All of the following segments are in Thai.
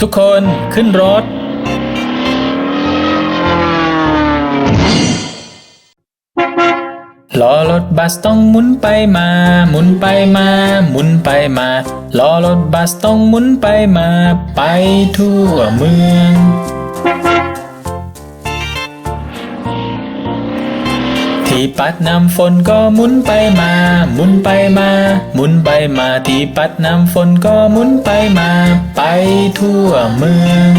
ทุกคนขึ้นรถ ล้อรถบัสต้องหมุนไปมา หมุนไปมา หมุนไปมา ล้อรถบัสต้องหมุนไปมา ไปทั่วเมือง ที่ปัดน้ำฝนก็หมุนไปมา หมุนไปมา หมุนไปมาที่ปัดน้ำฝนก็หมุนไปมา ไปทั่วเมือง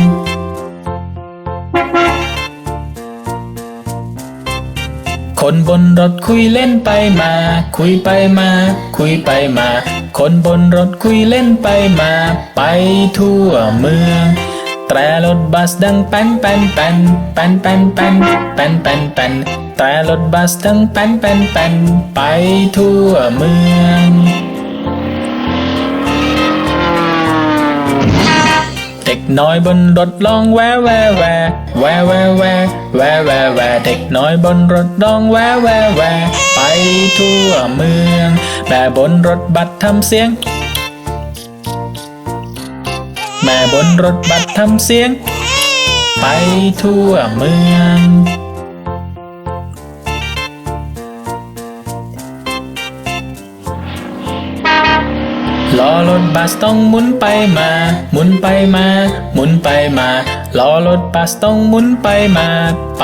คนบนรถคุยเล่นไปมา คุยไปมา คุยไปมา คนบนรถคุยเล่นไปมา ไปทั่วเมือง แตรรถบัสดังแป้นแป้นแป้นแป้นแป้นแป้นแป้นแป้นแป้น แตรรถบัสดังแป้นแป้นแป้นไปทั่วเมือง เด็กน้อยบนรถร้องแววแววแววแววแววแววแววแววแวเด็กน้อยบนรถร้องแววแววแววไปทั่วเมืองแม่บนรถบัสทำเสียงแม่บนรถบัสทำเสียง ไปทั่วเมือง ล้อรถบัสต้องหมุนไปมา หมุนไปมา หมุนไปมาล้อรถบัสต้องหมุนไปมา ไป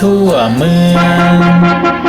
ทั่วเมือง